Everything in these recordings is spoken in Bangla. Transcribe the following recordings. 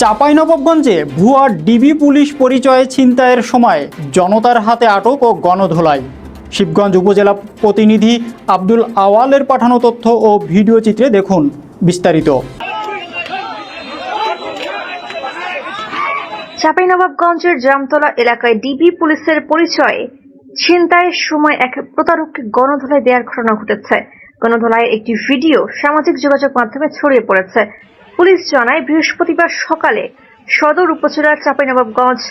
চাঁপাইনবাবগঞ্জে ভুয়া ডিবি পুলিশ পরিচয়ে ছিনতাইয়ের সময় জনতার হাতে আটক ও গণধোলাই। শিবগঞ্জ উপজেলা প্রতিনিধি আব্দুল আওয়ালের পাঠানো তথ্য ও ভিডিও চিত্রে দেখুন বিস্তারিত। চাঁপাইনবাবগঞ্জের জামতলা এলাকায় ডিবি পুলিশের পরিচয়ে ছিনতাইয়ের সময় এক প্রতারককে গণধোলাই দেওয়ার ঘটনা ঘটেছে। গণধোলাইয়ের একটি ভিডিও সামাজিক যোগাযোগ মাধ্যমে ছড়িয়ে পড়েছে। পুলিশ জানায় বৃহস্পতিবার সকালে সদর উপজেলার চাঁপাইনবাবগঞ্জ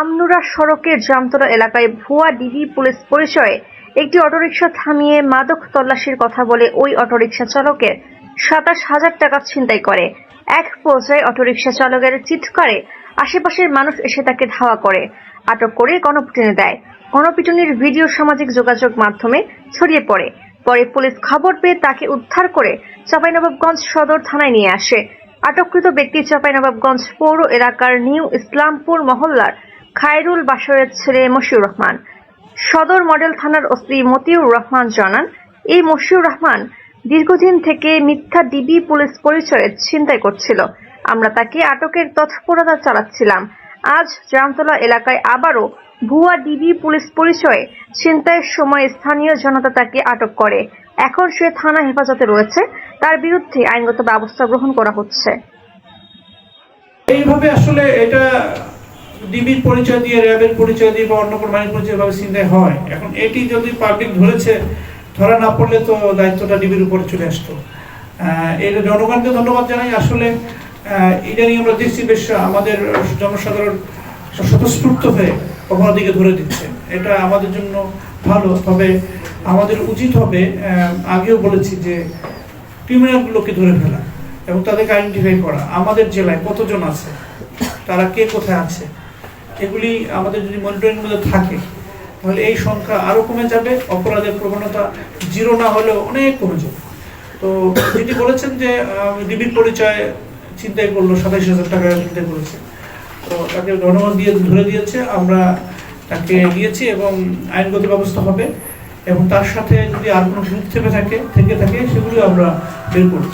আমনুরা সড়কের জামতলা এলাকায় ভুয়া ডিবি পুলিশ পরিচয়ে একটি অটোরিকশা থামিয়ে মাদক তল্লাশির কথা বলে ওই অটোরিকশা চালকের সাতাশ হাজার টাকা ছিনতাই করে। এক পর্যায়ে অটোরিকশা চালকের চিৎকারে আশেপাশের মানুষ এসে তাকে ধাওয়া করে, আটক করে গণপিটুনি দেয়। গণপিটুনির ভিডিও সামাজিক যোগাযোগ মাধ্যমে ছড়িয়ে পড়ে। পরে পুলিশ খবর পেয়ে তাকে উদ্ধার করে চাঁপাইনবাবগঞ্জ সদর থানায় নিয়ে আসে। আটককৃত ব্যক্তি চাঁপাইনবাবগঞ্জ পৌর এলাকার নিউ ইসলামপুর মহল্লার খায়রুল বাসরের ছেলে মশিউর রহমান। সদর মডেল থানার ওসি মতিউর রহমান জানান, এই মশিউর রহমান দীর্ঘদিন থেকে মিথ্যা ডিবি পুলিশ পরিচয়ে ছিনতাই করছিল। আমরা তাকে আটকের তৎপরতা চালাচ্ছিলাম। আজ জামতলা এলাকায় আবারও ভুয়া ডিবি পুলিশ পরিচয়ে ছিনতাইয়ের সময় স্থানীয় জনতা তাকে আটক করে। এখন সে থানা হেফাজতে রয়েছে। তার বিরুদ্ধে আইনগত ব্যবস্থা গ্রহণ করা হচ্ছে। এইভাবে আসলে এটা ডিবির পরিচয় দিয়ে, র্যাবের পরিচয় দিয়ে বা অন্য কোনো বাহিনীর পরিচয় ভাবে চিন্তায় হয়? এখন এটি যদি পাবলিক ধরেছে, ধরা না পড়লে তো দায়িত্বটা ডিবির উপরে চলে আসতো। এর জনগণকে ধন্যবাদ জানাই। আসলে ইদানিং আমরা দেখছি বেশ, আমাদের জনসাধারণ স্বতঃস্ফূর্ত হয়ে অপরাধীকে ধরে দিচ্ছে। এটা আমাদের জন্য ভালো। তবে আমাদের উচিত হবে আগেও বলেছি যে ক্রিমিনালগুলোকে ধরে ফেলা এবং তাদেরকে আইডেন্টিফাই করা। আমাদের জেলায় কতজন আছে? তারা কে কোথায় আছে? এগুলি আমাদের যদি মনিটরিং মধ্যে থাকে, তাহলে এই সংখ্যা আরও কমে যাবে, অপরাধের প্রবণতা জিরো না হলেও অনেক কমে যাবে। তো যেটি বলেছেন যে ডিবির পরিচয় চিন্তাই করল, সাতাইশ হাজার টাকা চিন্তাই করেছে। তো তাকে জনগণ দিয়ে ধরে দিয়েছে। আমরা তাকে দিয়েছি এবং আইনগত ব্যবস্থা হবে। এবং তার সাথে যদি আর কোনো গ্রুপ থেকে থাকে থেকে থাকে, সেগুলি আমরা বের করব